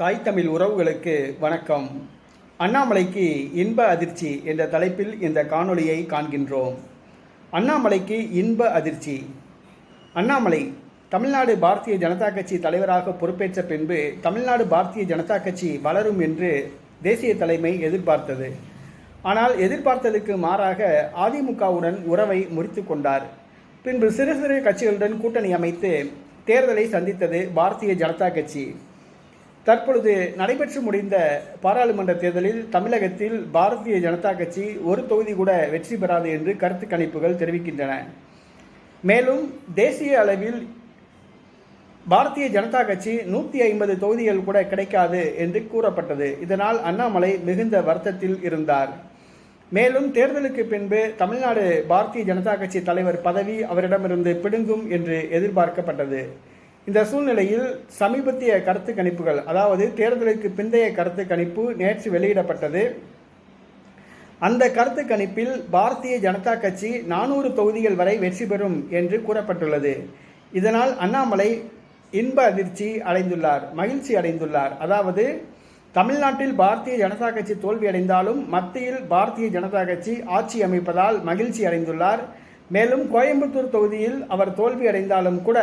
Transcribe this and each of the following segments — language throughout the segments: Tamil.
தாய் தமிழ் உறவுகளுக்கு வணக்கம். அண்ணாமலைக்கு இன்ப அதிர்ச்சி என்ற தலைப்பில் இந்த காணொளியை காண்கின்றோம். அண்ணாமலைக்கு இன்ப அதிர்ச்சி. அண்ணாமலை தமிழ்நாடு பாரதிய ஜனதா கட்சி தலைவராக பொறுப்பேற்ற பின்பு தமிழ்நாடு பாரதிய ஜனதா கட்சி வளரும் என்று தேசிய தலைமை எதிர்பார்த்தது. ஆனால் எதிர்பார்த்ததுக்கு மாறாக அதிமுகவுடன் உறவை முறித்து கொண்டார். பின்பு சிறு சிறு கட்சிகளுடன் கூட்டணி அமைத்து தேர்தலை சந்தித்தது பாரதிய ஜனதா கட்சி. தற்பொழுது நடைபெற்று முடிந்த பாராளுமன்ற தேர்தலில் தமிழகத்தில் பாரதிய ஜனதா கட்சி ஒரு தொகுதி கூட வெற்றி பெறாது என்று கருத்து கணிப்புகள் தெரிவிக்கின்றன. மேலும் தேசிய அளவில் பாரதிய ஜனதா கட்சி நூற்றி ஐம்பது தொகுதிகள் கூட கிடைக்காது என்று கூறப்பட்டது. இதனால் அண்ணாமலை மிகுந்த வருத்தத்தில் இருந்தார். மேலும் தேர்தலுக்கு பின்பு தமிழ்நாடு பாரதிய ஜனதா கட்சி தலைவர் பதவி அவரிடமிருந்து பிடுங்கும் என்று எதிர்பார்க்கப்பட்டது. இந்த சூழ்நிலையில் சமீபத்திய கருத்து கணிப்புகள் அதாவது தேர்தலுக்கு பிந்தைய கருத்து கணிப்பு நேற்று வெளியிடப்பட்டது. அந்த கருத்து கணிப்பில் பாரதிய ஜனதா கட்சி நானூறு தொகுதிகள் வரை வெற்றி பெறும் என்று கூறப்பட்டுள்ளது. இதனால் அண்ணாமலை இன்ப அதிர்ச்சி அடைந்துள்ளார் மகிழ்ச்சி அடைந்துள்ளார். அதாவது தமிழ்நாட்டில் பாரதிய ஜனதா கட்சி தோல்வி அடைந்தாலும் மத்தியில் பாரதிய ஜனதா கட்சி ஆட்சி அமைப்பதால் மகிழ்ச்சி அடைந்துள்ளார். மேலும் கோயம்புத்தூர் தொகுதியில் அவர் தோல்வி அடைந்தாலும் கூட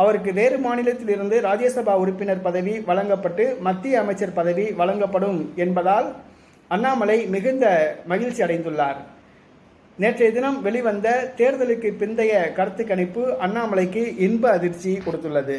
அவருக்கு வேறு மாநிலத்திலிருந்து ராஜ்யசபா உறுப்பினர் பதவி வழங்கப்பட்டு மத்திய அமைச்சர் பதவி வழங்கப்படும் என்பதால் அண்ணாமலை மிகுந்த மகிழ்ச்சி அடைந்துள்ளார். நேற்றைய தினம் வெளிவந்த தேர்தலுக்கு பிந்தைய கருத்து கணிப்பு அண்ணாமலைக்கு இன்ப அதிர்ச்சி கொடுத்துள்ளது.